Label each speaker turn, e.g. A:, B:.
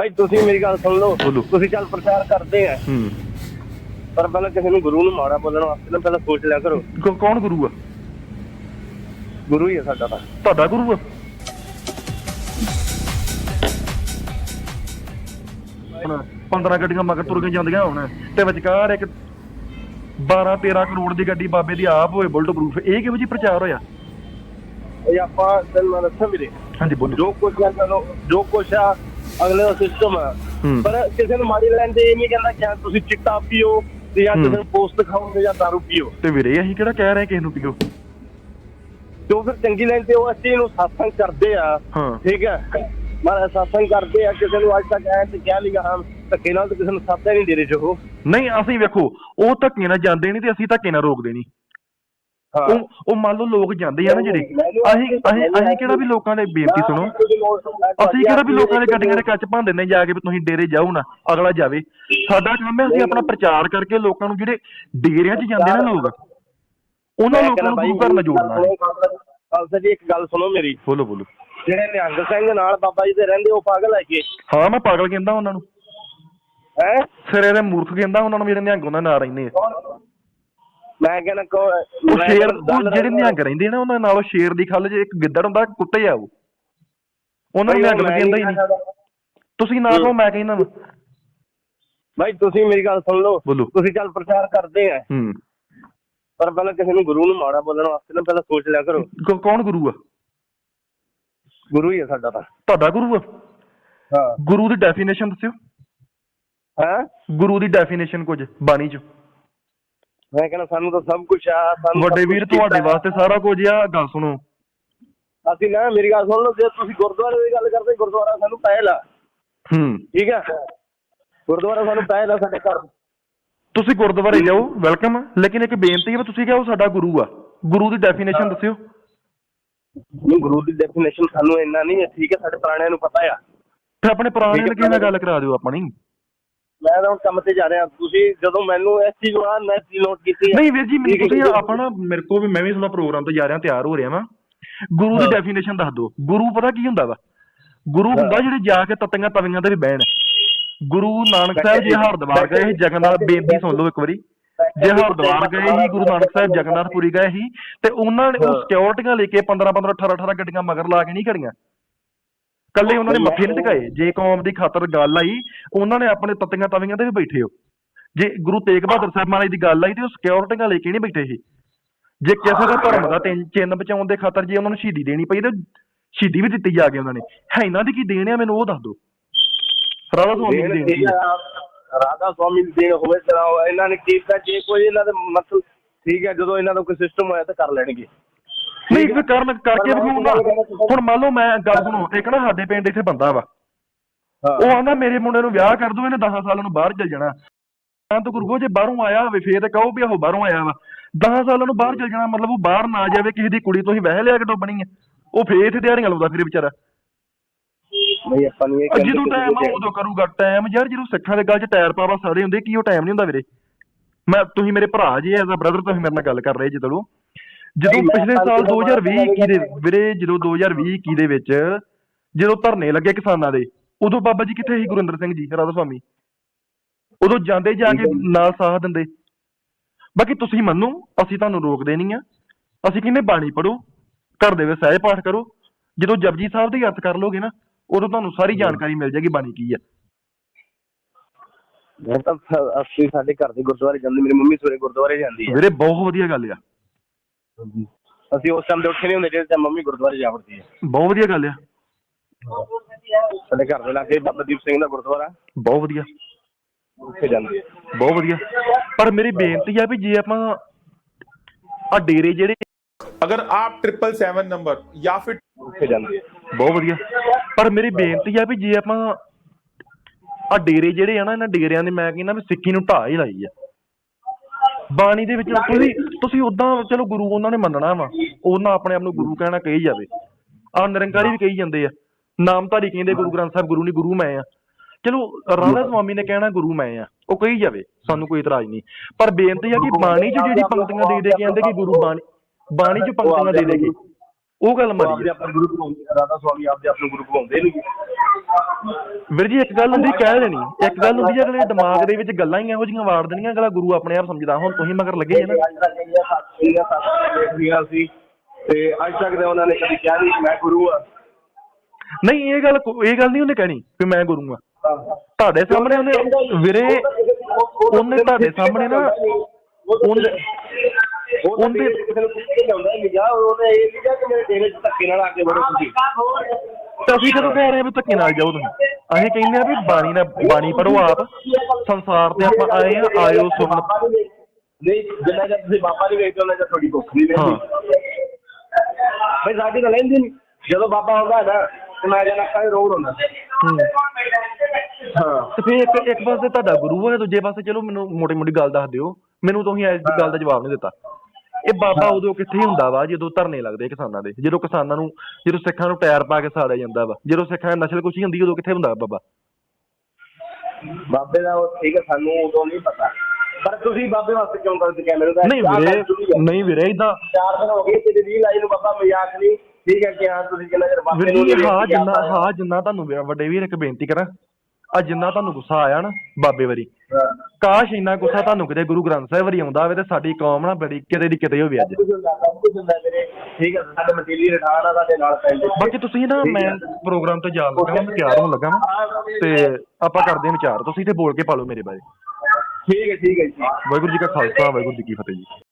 A: ਭਾਈ ਤੁਸੀਂ ਮੇਰੀ ਗੱਲ ਸੁਣ ਲਓ।
B: ਬੋਲੋ।
A: ਤੁਸੀਂ ਚੱਲ ਪ੍ਰਚਾਰ ਕਰਦੇ ਆ।
B: ਹੂੰ।
A: ਪਰ ਪਹਿਲਾਂ ਕਿਸੇ ਨੂੰ ਗੁਰੂ ਨੂੰ ਮਾੜਾ ਬੋਲਣ ਵਾਸਤੇ ਨਾ ਪਹਿਲਾਂ ਸੋਚ ਲਿਆ ਕਰੋ।
B: ਕੌ- ਕੌਣ ਗੁਰੂ ਆ?
A: ਗੁਰੂ ਹੀ ਹੈ ਸਾਡਾ ਤਾਂ।
B: ਤੁਹਾਡਾ ਗੁਰੂ ਆ? ਹੁਣ 15 ਗੱਡੀਆਂ ਮਗਰ ਤੁਰ ਕੇ ਜਾਂਦੀਆਂ ਹੁਣ। ਤੇ ਵਿਚਕਾਰ ਇੱਕ 12 13 ਕਰੋੜ ਦੀ ਗੱਡੀ ਬਾਬੇ ਦੀ ਆਪ ਹੋਏ ਬੁਲਟ ਪ੍ਰੂਫ। ਇਹ ਕਿਹੋ ਜੀ ਪ੍ਰਚਾਰ ਹੋਇਆ?
A: ਇਹ ਆਪਾਂ ਤੈਨੂੰ ਮੈਂ ਦੱਸਾਂ ਵੀਰੇ।
B: ਹਾਂਜੀ ਬੋਲੋ।
A: ਜੋ ਕੁਛ ਆ ਚਲੋ ਜੋ ਕੁਛ ਆ ਅਗਲੇ ਦਾ ਸਿਸਟਮ
B: ਹੂੰ।
A: ਪਰ ਕਿਸੇ ਨੂੰ ਮਾੜੀ ਲੈਂਦੇ ਇਹ ਨਹੀਂ ਕਹਿੰਦਾ ਕਿ ਤੁਸੀਂ ਚਿੱਟਾ ਪੀਓ ਤੇ ਜਾਂ। ਕਿਸੇ ਨੂੰ ਪੋਸਟ ਖਾਓ ਤੇ ਜਾਂ ਦਾਰੂ ਪੀਓ।
B: ਤੇ ਵੀਰੇ ਅਸੀਂ ਕਿਹੜਾ ਕਹਿ ਰਹੇ ਕਿਸੇ ਨੂੰ ਪੀਓ?
A: ਜੋ ਫਿਰ ਚੰਗੀ ਲੈਂਦੇ ਉਹ ਅਸੀਂ ਨੂੰ satsang ਕਰਦੇ ਆ। ਠੀਕ ਹੈ। ਮਾਰਾ satsang ਕਰਦੇ ਆ ਕਿਸੇ ਨੂੰ ਅੱਜ ਤੱਕ ਐ ਤੇ ਕਹਿ ਲਿਆ ਹਾਂ ਧੱਕੇ ਨਾਲ ਤਾਂ ਕਿਸੇ ਨੂੰ ਸਾਥ ਨਹੀਂ ਦੇ ਰਹੇ ਜੋ।
B: ਨਹੀਂ ਅਸੀਂ ਵੇਖੋ ਉਹ ਧੱਕੇ ਨਾਲ ਜਾਂਦੇ ਨਹੀਂ ਤੇ ਅਸੀਂ ਧੱਕੇ ਨਾਲ ਰੋਕਦੇ ਨਹੀਂ। ਉਹ ਉਹ ਮੰਨ ਲਓ ਲੋਕ ਜਾਂਦੇ ਆ ਨਾ ਜਿਹੜੇ ਅਸੀਂ ਅਸੀਂ ਅਸੀਂ ਕਿਹੜਾ ਵੀ ਲੋਕਾਂ ਦੇ ਬੇਨਤੀ ਸੁਣੋ। ਅਸੀਂ ਕਿਹੜਾ ਵੀ ਲੋਕਾਂ ਦੇ ਗੱਡੀਆਂ ਦੇ ਕੱਚ ਭੰਨ ਦਿੰਦੇ ਜਾ ਕੇ ਵੀ ਤੁਸੀਂ ਡੇਰੇ ਜਾਓ ਨਾ ਅਗਲਾ ਜਾਵੇ। ਸਾਡਾ ਕੰਮ ਹੈ ਅਸੀਂ ਆਪਣਾ ਪ੍ਰਚਾਰ ਕਰਕੇ ਲੋਕਾਂ ਨੂੰ ਜਿਹੜੇ ਡੇਰਿਆਂ 'ਚ ਜਾਂਦੇ ਨਾ ਲੋਕ ਉਹਨਾਂ ਲੋਕਾਂ ਨੂੰ ਗੁਰੂ ਘਰ ਨਾਲ। ਜੋੜਨਾ
A: ਖਾਲਸਾ ਜੀ ਇੱਕ ਗੱਲ ਸੁਣੋ ਮੇਰੀ।
B: ਬੋਲੋ ਬੋਲੋ।
A: ਜਿਹੜੇ ਨਿਹੰਗ ਸਿੰਘ ਨਾਲ ਬਾਬਾ ਜੀ ਦੇ ਰਹਿੰਦੇ ਉਹ ਪਾਗਲ ਹੈ ਕਿ
B: ਹਾਂ ਮੈਂ ਪਾਗਲ ਕਹਿੰਦਾ ਉਹਨਾਂ ਨੂੰ।
A: ਹੈ?
B: ਸਿਰੇ ਦੇ ਮੂਰਖ ਕਹਿੰਦਾ ਉਹਨਾਂ ਨੂੰ ਜਿਹੜੇ ਨਿਹੰਗ ਉਹਨਾਂ ਨਾਲ ਰਹਿੰਦੇ ਆ।
A: ਮੈਂ ਕਹਿੰਦਾ ਕੋ
B: ਉਹ ਸ਼ੇਰ ਉਹ ਜਿਹੜੇ ਨਿਹੰਗ ਰਹਿੰਦੇ ਨਾ ਉਹਨਾਂ ਨਾਲ ਸ਼ੇਰ ਦੀ ਖੱਲ 'ਚ ਇੱਕ ਗਿੱਦੜ ਹੁੰਦਾ ਕੁੱਤੇ ਆ ਉਹ। ਉਹਨਾਂ ਨੂੰ ਨਿਹੰਗ ਕਹਿੰਦਾ ਹੀ ਨਹੀਂ ਤੁਸੀਂ ਨਾ ਕਹੋ ਮੈਂ ਕਹਿੰਦਾ।
A: ਭਾਈ ਤੁਸੀਂ ਮੇਰੀ ਗੱਲ ਸੁਣ ਲਓ। ਤੁਸੀਂ ਚੱਲ ਪ੍ਰਚਾਰ ਕਰਦੇ ਆ।
B: ਹੂੰ।
A: ਪਰ ਪਹਿਲਾਂ ਕਿਸੇ ਨੂੰ ਗੁਰੂ ਨੂੰ ਮਾੜਾ ਬੋਲਣ ਵਾਸਤੇ ਨਾ ਪਹਿਲਾਂ ਸੋਚ ਲਿਆ ਕਰੋ।
B: ਕੌਣ ਗੁਰੂ ਆ?
A: ਗੁਰੂ ਹੀ ਹੈ ਸਾਡਾ ਤਾਂ।
B: ਤੁਹਾਡਾ ਗੁਰੂ ਆ?
A: ਹਾਂ।
B: ਗੁਰੂ ਦੀ ਡੈਫੀਨੇਸ਼ਨ ਦੱਸਿਓ।
A: ਹੈ?
B: ਗੁਰੂ ਦੀ ਡੈਫੀਨੇਸ਼ਨ ਕੁਝ ਬਾਣੀ 'ਚ।
A: ਮੈਂ ਕਹਿੰਦਾ ਸਾਨੂੰ ਤਾਂ ਸਭ ਕੁਝ ਆ ਸਾਨੂੰ
B: ਵੱਡੇ ਵੀਰ ਤੁਹਾਡੇ। ਵਾਸਤੇ ਸਾਰਾ ਕੁਝ ਆ ਗੱਲ ਸੁਣੋ।
A: ਅਸੀਂ ਨਾ ਮੇਰੀ ਗੱਲ ਸੁਣ ਲਓ ਜੇ ਤੁਸੀਂ ਗੁਰਦੁਆਰੇ ਦੀ ਗੱਲ ਕਰਦੇ ਗੁਰਦੁਆਰਾ ਸਾਨੂੰ ਪਹਿਲ ਆ।
B: ਹੂੰ।
A: ਠੀਕ ਹੈ ਗੁਰਦੁਆਰਾ ਸਾਨੂੰ ਪਹਿਲ ਆ ਸਾਡੇ ਘਰ।
B: ਤੁਸੀਂ ਗੁਰਦੁਆਰੇ ਜਾਓ ਵੈਲਕਮ। ਲੇਕਿਨ ਇੱਕ ਬੇਨਤੀ ਹੈ ਵੀ ਤੁਸੀਂ ਕਹੋ ਸਾਡਾ ਗੁਰੂ ਆ। ਗੁਰੂ ਦੀ ਡੈਫੀਨੇਸ਼ਨ ਦੱਸਿਓ।
A: ਨਹੀਂ ਗੁਰੂ ਦੀ ਡੈਫੀਨੇਸ਼ਨ ਸਾਨੂੰ ਇੰਨਾ ਨਹੀਂ ਹੈ ਠੀਕ ਹੈ ਸਾਡੇ ਪੁਰਾਣਿਆਂ ਨੂੰ ਪਤਾ ਆ।
B: ਫਿਰ ਆਪਣੇ ਪੁਰਾਣੇ ਨਾਲ ਨਾਲ ਗੱਲ ਕਰਾ ਦਿਓ ਆਪਣੀ?
A: ਮੈਂ ਤਾਂ ਹੁਣ ਕੰਮ ਤੇ ਜਾ ਰਿਹਾ। ਤੁਸੀਂ ਜਦੋਂ ਮੈਨੂੰ ਇਸ ਚੀਜ਼ ਆ ਮੈਂ ਚੀਜ਼ ਨੋਟ ਕੀਤੀ ਹੈ।
B: ਨਹੀਂ ਵੀਰ ਜੀ ਮੈਨੂੰ ਤੁਸੀਂ। ਆਪਣਾ ਮੇਰੇ ਕੋਲ ਵੀ ਮੈਂ ਵੀ ਤੁਹਾਡਾ ਪ੍ਰੋਗਰਾਮ ਤੇ ਜਾ ਰਿਹਾ ਤਿਆਰ ਹੋ ਰਿਹਾ ਵਾਂ। ਗੁਰੂ ਦੀ। ਡੈਫੀਨੇਸ਼ਨ ਦੱਸ ਦਿਓ। ਗੁਰੂ ਪਤਾ ਕੀ ਹੁੰਦਾ ਵਾ? ਗੁਰੂ ਹੁੰਦਾ ਜਿਹੜੇ ਜਾ ਕੇ ਤਤੀਆਂ ਤਵੀਆਂ ਤੇ ਵੀ ਬਹਿਣ। ਗੁਰੂ ਨਾਨਕ ਸਾਹਿਬ ਜੀ ਹਰਦੁਆਰ ਗਏ ਸੀ ਜਗਨਨਾਥ ਬੇਨਤੀ ਸੁਣ ਲਓ ਇੱਕ ਵਾਰੀ। ਜੇ ਹਰਦੁਆਰ ਗਏ ਸੀ ਗੁਰੂ ਨਾਨਕ ਸਾਹਿਬ ਜਗਨਨਾਥਪੁਰੀ ਗਏ ਸੀ ਤੇ ਉਹਨਾਂ ਨੇ ਉਹ। ਸਿਕਿਉਰਿਟੀਆਂ ਲੈ ਕੇ 15 15 18 18 ਗੱਡੀਆਂ ਮਗਰ ਲਾ ਕੇ ਨਹੀਂ ਖੜੀਆਂ। ਕੱਲੇ ਉਹਨਾਂ ਨੇ ਮੱਥੇ ਨਹੀਂ ਟਿਕਾਏ। ਜੇ ਕੌਮ ਦੀ ਖਾਤਰ ਗੱਲ ਆਈ ਉਹਨਾਂ ਨੇ ਆਪਣੇ ਤਤੀਆਂ ਤਵੀਆਂ ਤੇ ਵੀ ਬੈਠੇ ਹੋ। ਜੇ ਗੁਰੂ ਤੇਗ ਬਹਾਦਰ ਸਾਹਿਬ ਮਹਾਰਾਜ ਦੀ ਗੱਲ ਆਈ ਤੇ ਉਹ ਸਿਕਿਉਰਿਟੀਆਂ ਲੈ ਕੇ ਨਹੀਂ ਬੈਠੇ ਸੀ ਜੇ ਕਿਸੇ ਦਾ ਧਰਮ ਦਾ ਤਿੰਨ ਚਿੰਨ ਬਚਾਉਣ ਦੇ ਖਾਤਰ ਜੇ ਉਹਨਾਂ ਨੂੰ ਸ਼ਹੀਦੀ ਦੇਣੀ ਪਈ ਤੇ ਸ਼ਹੀਦੀ ਵੀ ਦਿੱਤੀ ਜਾ ਕੇ ਉਹਨਾਂ ਨੇ। ਹੈ ਇਹਨਾਂ ਦੀ ਕੀ ਦੇਣ ਆ? ਮੈਨੂੰ ਉਹ ਦੱਸ ਦਿਓ। ਰਾਧਾ ਸੁਆਮੀ ਦੀ
A: ਦੇਣ ਰਾਧਾ ਸਵਾਮੀ ਦੀ ਦੇਣ ਹੋਵੇ ਤਾਂ ਇਹਨਾਂ ਨੇ ਕੀਤਾ ਜੇ ਕੋਈ ਇਹਨਾਂ ਦੇ ਮਤਲਬ ਠੀਕ ਹੈ ਜਦੋਂ ਇਹਨਾਂ ਦਾ ਕੋਈ ਸਿਸਟਮ ਹੋਇਆ ਤਾਂ ਕਰ ਲੈਣਗੇ।
B: ਨਹੀਂ ਇੱਕ ਕਰਨ ਕਰਕੇ ਵਿਖਾਉਂਦਾ ਹੁਣ ਮੰਨ ਲਓ ਮੈਂ ਗੱਲ ਸੁਣੋ ਇੱਕ ਨਾ ਸਾਡੇ ਪਿੰਡ ਇੱਥੇ ਬੰਦਾ ਵਾ।
A: ਹਾਂ।
B: ਉਹ ਆਂਦਾ ਮੇਰੇ ਮੁੰਡੇ ਨੂੰ ਵਿਆਹ ਕਰ ਦੋ ਇਹਨੇ 10 ਸਾਲਾਂ ਨੂੰ ਬਾਹਰ ਚਲ ਜਾਣਾ। ਤਾਂ ਤਾਂ ਗੁਰਗੋ ਜੇ ਬਾਹਰੋਂ ਆਇਆ ਹੋਵੇ ਫੇਰ ਤੇ ਕਹੋ ਵੀ ਉਹ ਬਾਹਰੋਂ ਆਇਆ ਵਾ। 10 ਸਾਲਾਂ ਨੂੰ ਬਾਹਰ ਚਲ ਜਾਣਾ ਮਤਲਬ ਉਹ ਬਾਹਰ ਨਾ ਜਾਵੇ ਕਿਸੇ ਦੀ ਕੁੜੀ ਤੁਸੀਂ ਵਹਿ ਲਿਆ ਕੇ ਡੋਬਣੀ ਆ। ਉਹ ਫੇਰ ਇੱਥੇ ਦਿਹਾੜੀਆਂ ਲਾਉਂਦਾ ਫਿਰ ਵਿਚਾਰਾ।
A: ਨਹੀਂ ਆਪਾਂ ਨੂੰ ਇਹ ਕਹਿੰਦੇ
B: ਜਦੋਂ ਟਾਈਮ ਆ ਉਦੋਂ ਕਰੂਗਾ। ਟਾਈਮ ਯਾਰ ਜਦੋਂ ਸਿੱਖਾਂ ਦੇ ਗੱਲ 'ਚ ਟਾਇਰ ਪਾਵਾ ਸਾਰੇ ਹੁੰਦੇ ਕੀ ਉਹ ਟਾਈਮ ਨਹੀਂ ਹੁੰਦਾ ਵੀਰੇ। ਮੈਂ ਤੁਸੀਂ ਮੇਰੇ ਭਰਾ ਜੀ ਐਜ਼ ਅ ਬ੍ਰਦਰ ਤੁਸੀਂ ਮੇਰੇ ਨਾਲ ਗੱਲ ਕਰ ਰਹੇ ਜਦੋਂ ਜਦੋਂ ਪਿਛਲੇ ਸਾਲ
A: ਜਦੋਂ
B: 2020 21 ਦੇ ਵੀਰੇ ਜਦੋਂ 2020 21 ਦੇ ਵਿੱਚ ਜਦੋਂ ਧਰਨੇ ਲੱਗੇ ਕਿਸਾਨਾਂ ਦੇ ਉਦੋਂ ਬਾਬਾ ਜੀ ਕਿੱਥੇ ਸੀ ਗੁਰਿੰਦਰ ਸਿੰਘ ਜੀ ਰਾਧਾ ਸੁਆਮੀ? ਉਦੋਂ ਜਾਂਦੇ ਜਾ ਕੇ ਨਾਲ ਸਾਥ ਦਿੰਦੇ। ਬਾਕੀ ਤੁਸੀਂ ਮੰਨੋ ਅਸੀਂ ਤੁਹਾਨੂੰ ਰੋਕਦੇ ਨਹੀਂ ਆ। ਅਸੀਂ ਕਹਿੰਦੇ ਬਾਣੀ ਪੜੋ ਘਰ ਦੇ ਵਿੱਚ ਸਹਿਜ ਪਾਠ ਕਰੋ। ਜਦੋਂ ਜਪਜੀ ਸਾਹਿਬ ਦੀ ਅਰਥ ਕਰ ਲੋਗੇ ਨਾ ਉਦੋਂ ਤੁਹਾਨੂੰ ਸਾਰੀ ਜਾਣਕਾਰੀ ਮਿਲ ਜਾਏਗੀ ਬਾਣੀ ਕੀ ਆ।
A: ਮੈਂ ਤਾਂ ਅਸੀਂ ਸਾਡੇ ਘਰ ਦੇ ਗੁਰਦੁਆਰੇ ਜਾਂਦੇ ਮੇਰੀ ਮੰਮੀ ਸਵੇਰੇ ਗੁਰਦੁਆਰੇ ਜਾਂਦੀ ਹੈ
B: ਵੀਰੇ ਬਹੁਤ ਵਧੀਆ ਗੱਲ ਆ।
A: ਅਸੀਂ ਉਸ ਟਾਈਮ ਤੇ ਉੱਠੇ ਨਹੀਂ ਹੁੰਦੇ ਜਿਹੜੇ ਟਾਈਮ ਮੰਮੀ ਗੁਰਦੁਆਰੇ ਜਾ ਵੜਦੀ ਹੈ
B: ਬਹੁਤ ਵਧੀਆ ਗੱਲ ਆ
A: ਸਾਡੇ ਘਰ ਦੇ ਲਾਗੇ ਬਾਬਾ ਦੀਪ ਸਿੰਘ ਦਾ ਗੁਰਦੁਆਰਾ
B: ਬਹੁਤ ਵਧੀਆ
A: ਉੱਥੇ ਜਾਂਦੀ ਹੈ
B: ਬਹੁਤ ਵਧੀਆ ਪਰ ਮੇਰੀ ਬੇਨਤੀ ਆ ਵੀ ਜੇ ਆਪਾਂ ਆ ਡੇਰੇ ਜਿਹੜੇ
C: अगर आप ट्रिपल सेवन नंबर या फिर
A: ਉੱਥੇ ਜਾਂਦੀ ਹੈ
B: ਬਹੁਤ ਵਧੀਆ ਪਰ ਮੇਰੀ ਬੇਨਤੀ ਆ ਵੀ ਜੇ ਆਪਾਂ ਆ ਡੇਰੇ ਜਿਹੜੇ ਆ ਨਾ ਇਹਨਾਂ ਡੇਰਿਆਂ ਦੇ ਮੈਂ ਕਹਿੰਦਾ ਵੀ ਸਿੱਖੀ ਨੂੰ ਢਾਹ ਹੀ ਲਾਈ ਆ ਬਾਣੀ ਦੇ ਵਿੱਚ ਤੁਸੀਂ ਤੁਸੀਂ ਉਦਾਂ ਚਲੋ ਗੁਰੂ ਉਹਨਾਂ ਨੇ ਮੰਨਣਾ ਵਾ, ਉਹਨਾਂ ਆਪਣੇ ਆਪ ਨੂੰ ਗੁਰੂ ਕਹਿਣਾ ਕਹੀ ਜਾਵੇ। ਆ ਨਿਰੰਕਾਰੀ ਵੀ ਕਹੀ ਜਾਂਦੇ ਆ। ਨਾਮਧਾਰੀ ਕਹਿੰਦੇ ਗੁਰੂ ਗ੍ਰੰਥ ਸਾਹਿਬ, ਗੁਰੂ ਨਹੀਂ ਗੁਰੂ ਮੈਂ ਆ। ਚਲੋ, ਰਾਧਾ ਸੁਆਮੀ ਨੇ ਕਹਿਣਾ ਗੁਰੂ ਮੈਂ ਆ। ਉਹ ਕਹੀ ਜਾਵੇ, ਸਾਨੂੰ ਕੋਈ ਇਤਰਾਜ਼ ਨਹੀਂ। ਪਰ ਬੇਨਤੀ ਆ ਕਿ ਬਾਣੀ 'ਚ ਜਿਹੜੀ ਪੰਕਤੀਆਂ ਦੇ ਦੇ ਕੇ ਕਹਿੰਦੇ ਕਿ ਗੁਰੂ ਬਾਣੀ ਬਾਣੀ 'ਚ ਪੰਕਤੀਆਂ ਦੇ ਦੇ ਕੇ, ਉਹ ਗੱਲ
A: ਉਹ
B: ਮਾਰੀ
A: ਆਪਦੇ ਰਾਧਾ ਸਵਾਮੀ ਆਪਦੇ ਆਪਣੇ ਗੁਰੂ ਘੁਮਾਉਂਦੇ ਨਹੀਂ
B: ਵੀਰ ਜੀ ਇੱਕ ਗੱਲ ਹੁੰਦੀ ਕਹਿ ਦੇਣੀ। ਇੱਕ ਗੱਲ ਹੁੰਦੀ ਹੈ ਅਗਲੇ ਦਿਮਾਗ ਦੇ ਵਿੱਚ ਗੱਲਾਂ ਹੀ ਇਹੋ ਜਿਹੀਆਂ ਵਾੜ ਦੇਣੀਆਂ ਅਗਲਾ ਗੁਰੂ ਆਪਣੇ ਆਪ ਸਮਝਦਾ। ਹੁਣ ਤੁਸੀਂ ਮਗਰ ਲੱਗੇ ਜੇ ਨਾ।
A: ਅੱਜ ਤੱਕ ਇੰਨੀਆਂ ਸਾਥੀਆਂ ਸਾਥੀਆਂ ਦੇਖ ਰਹੀਆਂ ਸੀ ਤੇ ਅੱਜ ਤੱਕ ਤਾਂ ਉਹਨਾਂ ਨੇ ਕਦੀ ਕਿਹਾ ਨਹੀਂ ਮੈਂ ਗੁਰੂ ਆ।
B: ਨਹੀਂ ਇਹ ਗੱਲ ਇਹ ਗੱਲ ਨਹੀਂ ਉਹਨੇ ਕਹਿਣੀ ਕਿ ਮੈਂ ਗੁਰੂ ਆ। ਤੁਹਾਡੇ ਸਾਹਮਣੇ ਉਹਨੇ ਵੀਰੇ ਉਹਨੇ ਤੁਹਾਡੇ ਸਾਹਮਣੇ ਨਾ ਉਹਨੇ
A: ਉਹਦੇ ਕਿਸੇ ਨੂੰ ਨਹੀਂ। ਜਾ ਉਹਨੇ ਇਹ ਨਹੀਂ ਕਿਹਾ ਕਿ ਮੇਰੇ ਡੇਰੇ 'ਚ ਧੱਕੇ ਨਾਲ ਆ ਕੇ ਵੜੋ ਤੁਸੀਂ।
B: ਅਸੀਂ ਕਦੋਂ ਕਹਿ ਰਹੇ ਵੀ ਧੱਕੇ ਨਾਲ ਜਾਓ ਤੁਸੀਂ। ਅਸੀਂ ਕਹਿੰਦੇ ਆ ਵੀ ਬਾਣੀ ਨਾਲ ਬਾਣੀ ਪੜੋ ਆਪ। ਸੰਸਾਰ ਤੇ ਆਪਾਂ ਆਏ ਆ ਆਇਓ ਸੁਣ।
A: ਨਹੀਂ ਜਿੰਨਾ ਚਿਰ ਤੁਸੀਂ ਬਾਬਾ ਨਹੀਂ ਵੇਖਦੇ ਉਹਨਾਂ ਚਿਰ ਤੁਹਾਡੀ ਭੁੱਖ ਨਹੀਂ ਰਹਿੰਦੀ। ਬਈ ਸਾਡੀ ਤਾਂ ਲੈਂਦੀ ਨਹੀਂ। ਜਦੋਂ ਬਾਬਾ ਆਉਂਦਾ ਨਾ ਤੇ ਮੈਂ ਜਨਾ ਕਾਹ ਰੋਡ ਹੁੰਦਾ
B: ਹੂੰ।
A: ਹਾਂ।
B: ਤੇ ਫਿਰ ਇੱਕ ਇੱਕ ਪਾਸੇ ਤੁਹਾਡਾ ਗੁਰੂ ਹੈ ਦੂਜੇ ਪਾਸੇ ਚਲੋ ਮੈਨੂੰ ਮੋਟੀ ਮੋਟੀ ਗੱਲ ਦੱਸ ਦਿਓ। ਮੈਨੂੰ ਤੁਸੀਂ ਇਸ ਗੱਲ ਦਾ ਜਵਾਬ ਨਹੀਂ ਦਿੱਤਾ। ਇਹ ਬਾਬਾ ਉਦੋਂ ਕਿੱਥੇ ਹੁੰਦਾ ਵਾ? ਜਦੋਂ ਧਰਨੇ ਲੱਗਦੇ ਕਿਸਾਨਾਂ ਦੇ। ਜਦੋਂ ਕਿਸਾਨਾਂ ਨੂੰ ਜਦੋਂ ਸਿੱਖਾਂ ਨੂੰ ਟਾਇਰ ਪਾ ਕੇ ਸਾੜਿਆ ਜਾਂਦਾ ਵਾ। ਜਦੋਂ ਸਿੱਖਾਂ ਦੀ ਨਸਲ ਕੁਛ ਹੁੰਦੀ ਉਦੋਂ ਕਿੱਥੇ ਹੁੰਦਾ ਬਾਬਾ?
A: ਬਾਬੇ ਦਾ ਉਹ ਠੀਕ ਹੈ ਸਾਨੂੰ ਉਦੋਂ ਨਹੀਂ ਪਤਾ। ਪਰ ਤੁਸੀਂ ਬਾਬੇ ਵਾਸਤੇ ਕਿਉਂ ਕਰਦੇ ਕੈਮਰੇ ਦਾ
B: ਨਹੀਂ ਵੀਰੇ ਨਹੀਂ ਵੀਰੇ ਇਦਾਂ
A: ਚਾਰ ਦਿਨ ਹੋ ਗਏ ਤੇਰੀ ਰੀਲ ਆਈ ਨੂੰ ਬਾਬਾ ਮਜ਼ਾਕ ਨਹੀਂ। ਠੀਕ ਹੈ ਕਿ ਹਾਂ ਤੁਸੀਂ ਕਿੰਨਾ ਚਿਰ ਬਾਬੇ ਨੂੰ
B: ਹਾਂ ਜਿੰਨਾ। ਹਾਂ ਜਿੰਨਾ ਤੁਹਾਨੂੰ ਵੱਡੇ ਵੀਰ ਇੱਕ ਬੇਨਤੀ ਕਰਾਂ। ਆ ਜਿੰਨਾ ਤੁਹਾਨੂੰ ਗੁੱਸਾ ਆਇਆ ਨਾ ਬਾਬੇ ਵਾਰੀ। ਕਾਸ਼ ਇੰਨਾ ਗੁੱਸਾ ਤੁਹਾਨੂੰ ਕਿਤੇ ਗੁਰੂ ਗ੍ਰੰਥ ਸਾਹਿਬ ਵਾਰੀ ਆਉਂਦਾ ਹੋਵੇ ਤੇ ਸਾਡੀ ਕੌਮ ਨਾ ਬੜੀ ਕਿਤੇ ਦੀ ਕਿਤੇ ਹੋਵੇ ਅੱਜ।
A: ਸਭ ਕੁਝ ਹੁੰਦਾ ਸਭ ਕੁਝ ਹੁੰਦਾ ਵੀਰੇ। ਠੀਕ ਹੈ ਸਾਡੇ ਮਟੀਰੀਅਲ ਰਠਾਣ ਆ ਸਾਡੇ ਨਾਲ ਪੈਂਦੇ।
B: ਬਾਕੀ ਤੁਸੀਂ ਨਾ ਮੈਂ ਪ੍ਰੋਗਰਾਮ ਤੇ ਜਾਣ ਲੱਗਾ ਮੈਂ ਤਿਆਰ ਹੋਣ ਲੱਗਾ ਤੇ ਆਪਾਂ ਕਰਦੇ ਹਾਂ ਵਿਚਾਰ। ਤੁਸੀਂ ਤੇ ਬੋਲ ਕੇ ਪਾ ਲਓ ਮੇਰੇ ਬਾਰੇ।
A: ਠੀਕ ਹੈ ਠੀਕ ਹੈ ਜੀ।
B: ਵਾਹਿਗੁਰੂ ਜੀ ਕਾ ਖਾਲਸਾ ਵਾਹਿਗੁਰੂ ਜੀ ਕੀ ਫਤਿਹ ਜੀ।